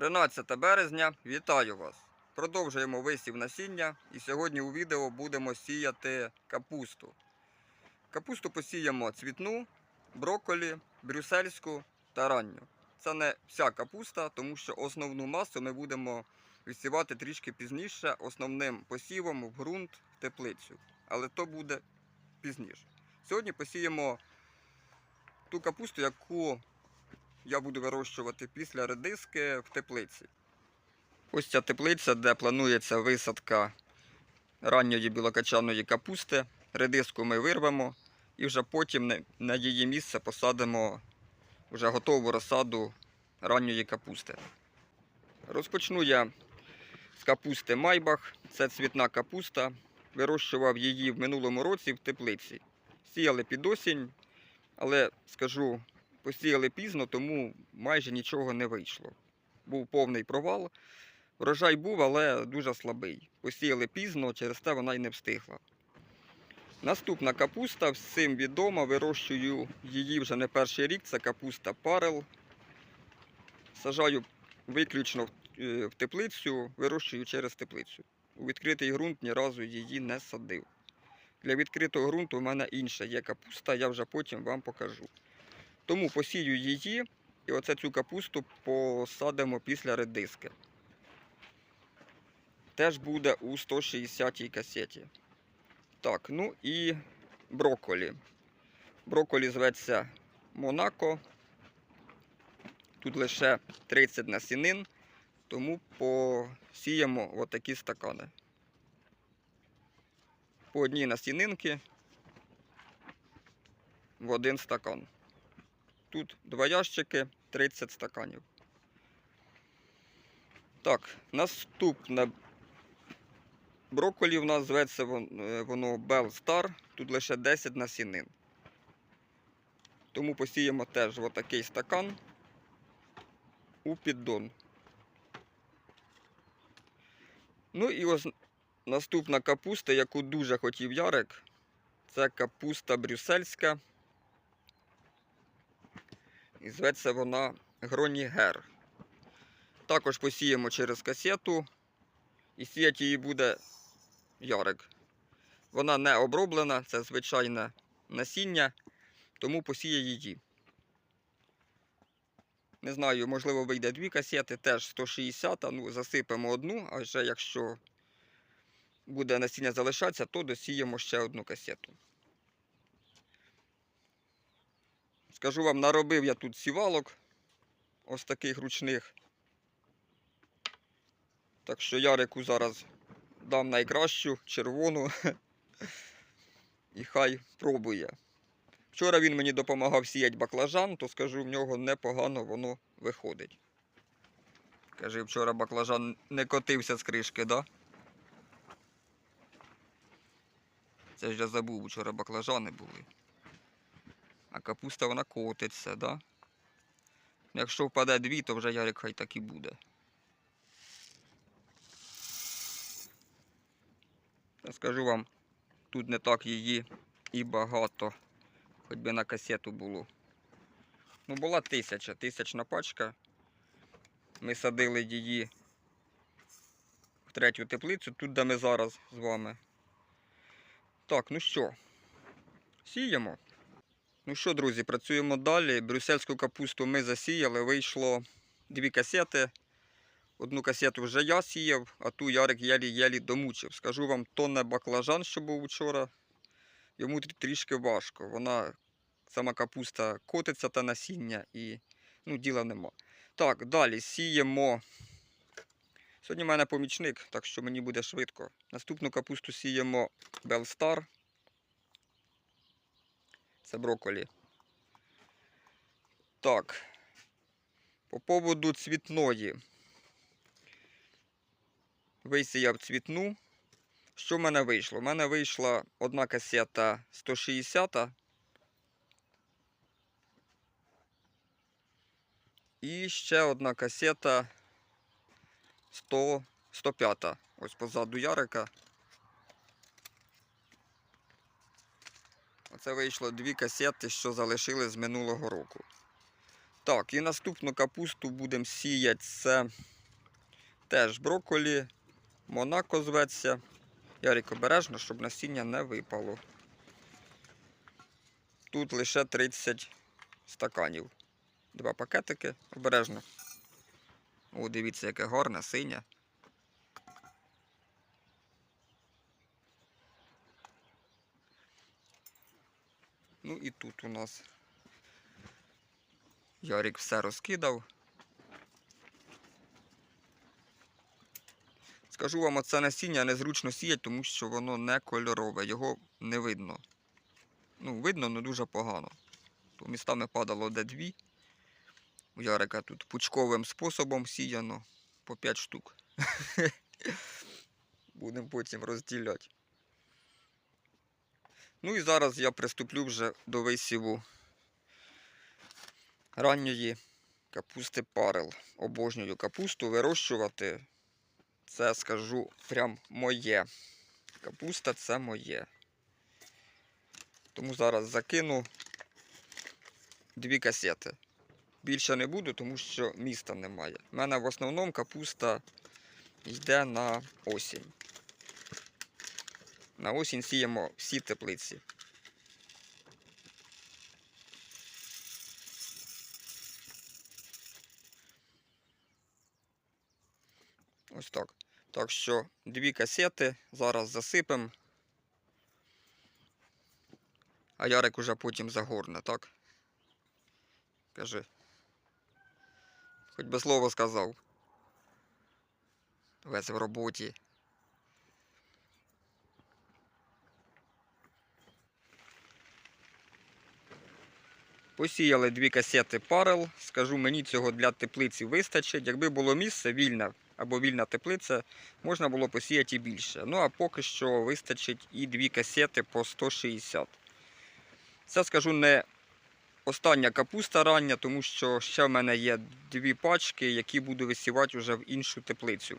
13 березня, вітаю вас! Продовжуємо висів насіння і сьогодні у відео будемо сіяти капусту. Капусту посіємо цвітну, брокколі, брюссельську та ранню. Це не вся капуста, тому що основну масу ми будемо висівати трішки пізніше основним посівом в ґрунт в теплицю. Але то буде пізніше. Сьогодні посіємо ту капусту, яку я буду вирощувати після редиски в теплиці. Ось ця теплиця, де планується висадка ранньої білокачаної капусти. Редиску ми вирвемо і вже потім на- її місце посадимо вже готову розсаду ранньої капусти. Розпочну я з капусти Майбах. Це цвітна капуста. Вирощував її в минулому році в теплиці. Сіяли під осінь, але скажу, посіяли пізно, тому майже нічого не вийшло. Був повний провал. Врожай був, але дуже слабий. Посіяли пізно, через те вона й не встигла. Наступна капуста, всім відома, вирощую її вже не перший рік. Це капуста парел. Сажаю виключно в- е, теплицю, вирощую через теплицю. У відкритий ґрунт ні разу її не садив. Для відкритого ґрунту в мене інша є капуста, я вже потім вам покажу. Тому посію її і оце цю капусту посадимо після редиски. Теж буде у 160-й касеті. Так, ну і брокколі. Брокколі зветься Монако. Тут лише 30 насінин, тому посіємо отакі стакани. По одній насінинки в один стакан. Тут два ящики, 30 стаканів. Так, наступне брокколі в нас зветься е, воно Bell Star. Тут лише 10 насінин. Тому посіємо теж отакий стакан у піддон. Ну і ось наступна капуста, яку дуже хотів Ярик, це капуста брюссельська. І зветься вона Гронігер. Також посіємо через касету. І сіяти її буде Ярик. Вона не оброблена, це звичайне насіння, тому посіє її. Не знаю, можливо, вийде дві касети, теж 160, ну засипемо одну, а вже якщо буде насіння залишатися, то досіємо ще одну касету. Скажу вам, наробив я тут сівалок, ось таких ручних. Так що Ярику зараз дам найкращу червону і хай пробує. Вчора він мені допомагав сіяти баклажан, то скажу, в нього непогано воно виходить. Каже, вчора баклажан не котився з кришки, да? Це ж я забув, вчора баклажани були. А капуста вона котиться, да? Якщо впаде дві, то вже Ярик хай так і буде. Та скажу вам, тут не так її і багато, хоч би на касету було. Ну, була тисяча, тисячна пачка. Ми садили її в третю теплицю, тут де ми зараз з вами. Так, ну що, сіємо. Ну що, друзі, працюємо далі. Брюссельську капусту ми засіяли, вийшло дві касети. Одну касету вже я сіяв, а ту Ярик єлі-єлі домучив. Скажу вам, то не баклажан, що був вчора. Йому трішки важко. Вона, сама капуста котиться та насіння і ну, діла нема. Так, далі сіємо. Сьогодні в мене помічник, так що мені буде швидко. Наступну капусту сіємо Белстар. Це брокколі. Так. По поводу цвітної. Висіяв цвітну. Що в мене вийшло? У мене вийшла одна касета 160. І ще одна касета 100, 105. Ось позаду Ярика. Оце вийшло дві касети, що залишили з минулого року. Так, і наступну капусту будемо сіяти. Це теж брокколі, Монако зветься. Ярик обережно, щоб насіння не випало. Тут лише 30 стаканів. Два пакетики, обережно. О, дивіться, яке гарне, синє. Тут у нас Ярик все розкидав. Скажу вам, оце насіння незручно сіяти, тому що воно не кольорове, його не видно. Ну, видно, але дуже погано. То містами падало де дві. У Ярика тут пучковим способом сіяно по 5 штук. Будемо потім розділяти. Ну і зараз я приступлю вже до висіву ранньої капусти парел. Обожнюю капусту вирощувати. Це скажу прям моє. Капуста це моє. Тому зараз закину дві касети. Більше не буду, тому що міста немає. У мене в основному капуста йде на осінь. На осінь сіємо всі теплиці. Ось так. Так що дві касети зараз засипемо. А Ярик уже потім загорне, так? Кажи. Хоч би слово сказав. Весь в роботі. Посіяли дві касети парел. Скажу, мені цього для теплиці вистачить. Якби було місце вільне або вільна теплиця, можна було посіяти і більше. Ну а поки що вистачить і дві касети по 160. Це скажу не остання капуста рання, тому що ще в мене є дві пачки, які буду висівати вже в іншу теплицю.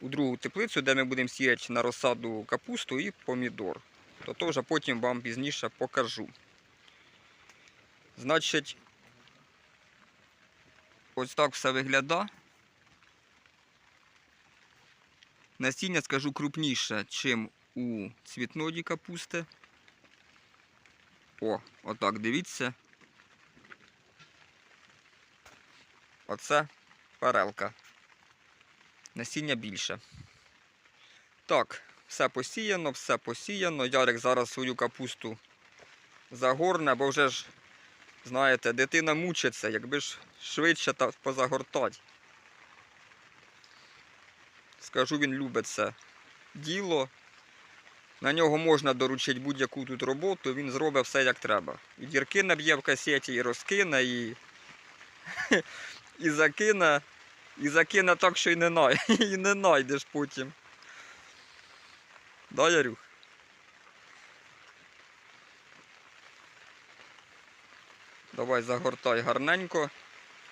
У другу теплицю, де ми будемо сіяти на розсаду капусту і помідор. То вже потім вам пізніше покажу. Значить, ось так все виглядає. Насіння, скажу, крупніше, чим у цвітної капусти. О, отак, дивіться. Оце парелка. Насіння більше. Так, все посіяно, все посіяно. Ярик зараз свою капусту загорне, бо вже ж, знаєте, дитина мучиться, якби ж швидше та позагортати. Скажу, він любить це діло. На нього можна доручити будь-яку тут роботу, він зробить все як треба. І дірки наб'є в касеті, і розкине, і, і закине, і закине так, що й не, най... і не найдеш потім. Да, Ярюх? Давай загортай гарненько,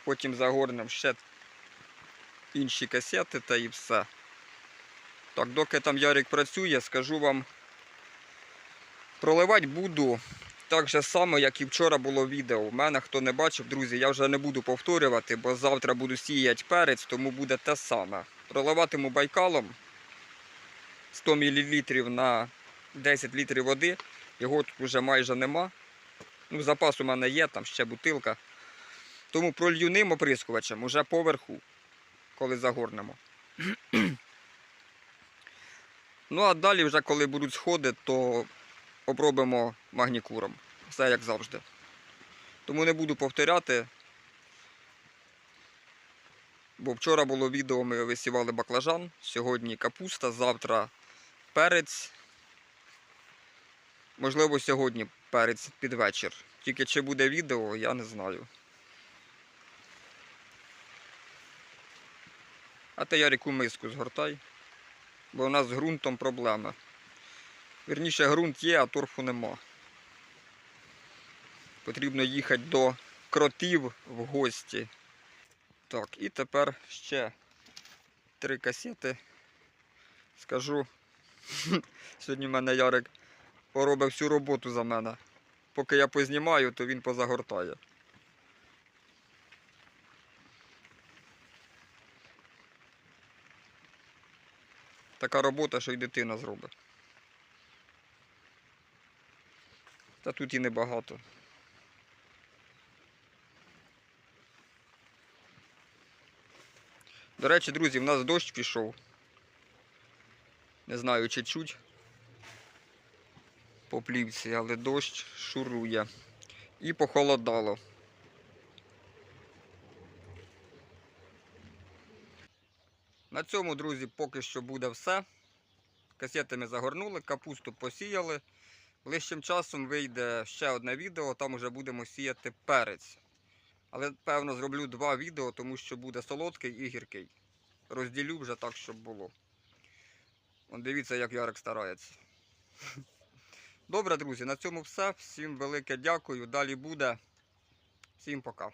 потім загорнемо ще інші касети та і все. Так, доки там Ярик працює, скажу вам, проливати буду так же само, як і вчора було відео. У мене, хто не бачив, друзі, я вже не буду повторювати, бо завтра буду сіяти перець, тому буде те саме. Проливатиму байкалом 100 мл на 10 літрів води. Його тут вже майже нема. Ну, запас у мене є, там ще бутилка. Тому пролью ним оприскувачем уже поверху, коли загорнемо. Ну, а далі, вже коли будуть сходи, то попробуємо магнікуром. Все як завжди. Тому не буду повторяти. Бо вчора було відео, ми висівали баклажан, сьогодні капуста, завтра перець. Можливо, сьогодні перець під вечір. Тільки чи буде відео, я не знаю. А ти Ярику миску згортай бо у нас з ґрунтом проблеми. Вірніше, ґрунт є, а торфу нема. Потрібно їхати до кротів в гості. Так, і тепер ще три касети. Скажу, сьогодні в мене Ярик поробить всю роботу за мене. Поки я познімаю, то він позагортає. Така робота, що й дитина зробить. Та тут і небагато. До речі, друзі, в нас дощ пішов. Не знаю, чи чуть по плівці, але дощ шурує. І похолодало. На цьому, друзі, поки що буде все. Касети ми загорнули, капусту посіяли. Ближчим часом вийде ще одне відео, там вже будемо сіяти перець. Але, певно, зроблю два відео, тому що буде солодкий і гіркий. Розділю вже так, щоб було. Вон дивіться, як Ярик старається. Добре, друзі, на цьому все. Всім велике дякую. Далі буде. Всім пока.